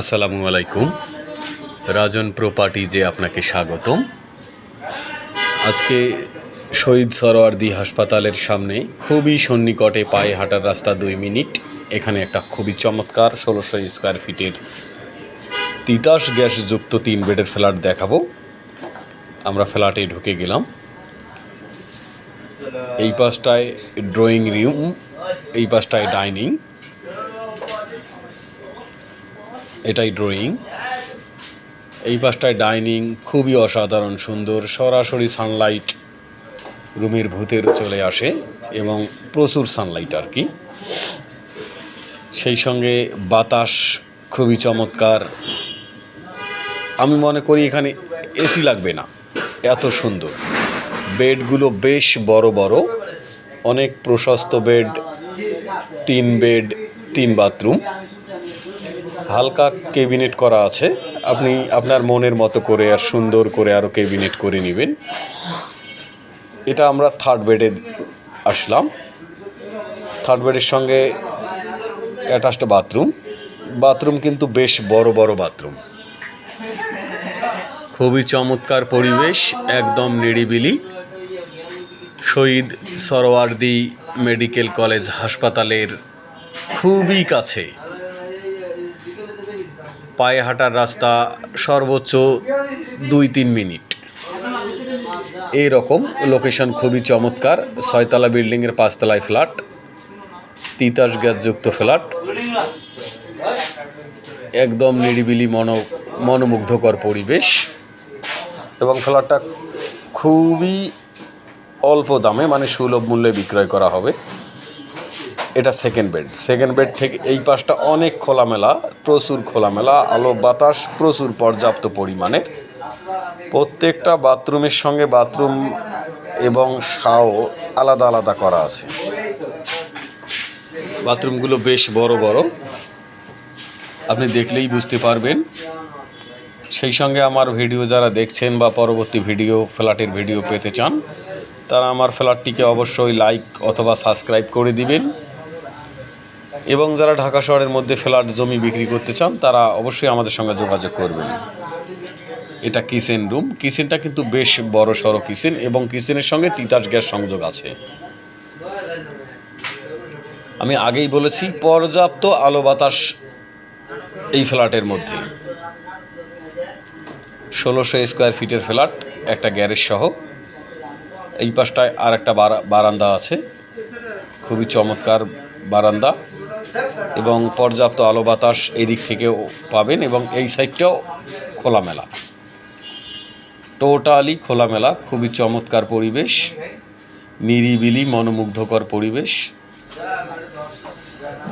আসসালামু আলাইকুম। রাজন প্রপার্টিজে আপনাকে স্বাগতম। আজকে শহীদ সরোয়ার্দি হাসপাতালের সামনে খুবই সন্নিকটে পায়ে হাঁটার রাস্তা দুই মিনিট। এখানে একটা খুবই চমৎকার ষোলোশো স্কোয়ার ফিটের তিতাস গ্যাসযুক্ত তিন বেডের ফ্ল্যাট দেখাবো। আমরা ফ্ল্যাটে ঢুকে গেলাম। এই পাশটায় ড্রয়িং রুম এই পাশটায় ডাইনিং এটাই ড্রয়িং এই পাশটায় ডাইনিং খুবই অসাধারণ, সুন্দর, সরাসরি সানলাইট রুমের ভূতের চলে আসে এবং প্রচুর সানলাইট আর কি। সেই সঙ্গে বাতাস খুবই চমৎকার। আমি মনে করি এখানে এসি লাগবে না, এত সুন্দর। বেডগুলো বেশ বড় বড়, অনেক প্রশস্ত বেড, তিন বেড, তিন বাথরুম হালকা কেবিনেট করা আছে। আপনি আপনার মনের মতো করে আর সুন্দর করে আরও কেবিনেট করে নেবেন। এটা আমরা থার্ড বেডে আসলাম। থার্ড বেডের সঙ্গে অ্যাটাচড বাথরুম বাথরুম কিন্তু বেশ বড় বড় বাথরুম খুবই চমৎকার পরিবেশ, একদম নিরিবিলি। শহীদ সরোয়ার্দি মেডিকেল কলেজ হাসপাতালের খুবই কাছে। পায়ে হাঁটার রাস্তা সর্বোচ্চ দুই তিন মিনিট। এই রকম লোকেশন খুবই চমৎকার। ছয়তলা বিল্ডিংয়ের পাঁচতলায় ফ্ল্যাট তিতাস গ্যাসযুক্ত ফ্ল্যাট একদম নিরিবিলি মন, মনোমুগ্ধকর পরিবেশ। এবং ফ্ল্যাটটা খুবই অল্প দামে মানে সুলভ মূল্যে বিক্রয় করা হবে। এটা সেকেন্ড বেড সেকেন্ড বেড থেকে এই পাশটা অনেক খোলামেলা, প্রচুর খোলামেলা, আলো, বাতাস, প্রচুর পর্যাপ্ত পরিমাণের প্রত্যেকটা বাথরুমের সঙ্গে বাথরুম এবং শাও আলাদা আলাদা করা আছে। বাথরুমগুলো বেশ বড় বড়। আপনি দেখলেই বুঝতে পারবেন। সেই সঙ্গে আমার ভিডিও যারা দেখছেন বা পরবর্তী ভিডিও, ফ্ল্যাটের ভিডিও পেতে চান, তারা আমার ফ্ল্যাটটিকে অবশ্যই লাইক অথবা সাবস্ক্রাইব করে দিবেন। এবং যারা ঢাকা শহরের মধ্যে ফ্ল্যাট জমি বিক্রি করতে চান, তারা অবশ্যই আমাদের সঙ্গে যোগাযোগ করবেন। এটা কিচেন রুম। কিচেনটা কিন্তু বেশ বড় সড়ো কিচেন এবং কিচেনের সঙ্গে তিতাস গ্যাস সংযোগ আছে। আমি আগেই বলেছি, পর্যাপ্ত আলো বাতাস এই ফ্ল্যাটের মধ্যে। ষোলোশো স্কোয়ার ফিটের ফ্ল্যাট, একটা গ্যারেজ সহ। এই পাশটায় আর একটা বারান্দা আছে। খুবই চমৎকার বারান্দা। এবং পর্যাপ্ত আলো বাতাস এই দিক থেকেও পাবেন এবং এই সাইডটাও খোলামেলা। টোটালি খোলামেলা, খুবই চমৎকার পরিবেশ, নিরিবিলি, মনোমুগ্ধকর পরিবেশ।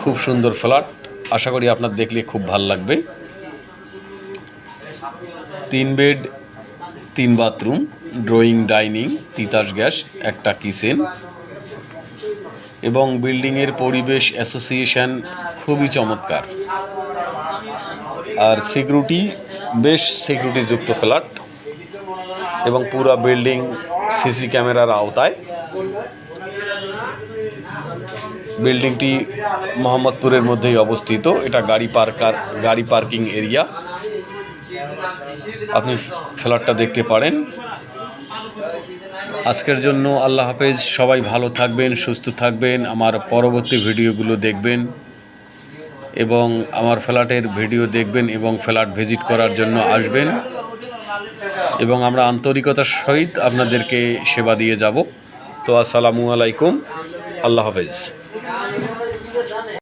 খুব সুন্দর ফ্ল্যাট, আশা করি আপনার দেখলে খুব ভালো লাগবে। তিন বেড, তিন bathroom, drawing, dining, Titas gas, একটা কিচেন। এবং বিল্ডিংয়ের পরিবেশ অ্যাসোসিয়েশন খুবই চমৎকার। আর সিকিউরিটি, বেশ সিকিউরিটিযুক্ত ফ্ল্যাট এবং পুরা বিল্ডিং সিসি ক্যামেরার আওতায়। বিল্ডিংটি মোহাম্মদপুরের মধ্যেই অবস্থিত। এটা গাড়ি পার্কার, গাড়ি পার্কিং এরিয়া। আপনি ফ্ল্যাটটা দেখতে পারেন। আজকের জন্য আল্লাহ হাফেজ, সবাই ভালো থাকবেন, সুস্থ থাকবেন, আমার পরবর্তী ভিডিওগুলো দেখবেন এবং আমার ফ্ল্যাটের ভিডিও দেখবেন এবং ফ্ল্যাট ভিজিট করার জন্য আসবেন এবং আমরা আন্তরিকতার সহিত আপনাদেরকে সেবা দিয়ে যাব। তো আসসালামু আলাইকুম, আল্লাহ হাফেজ।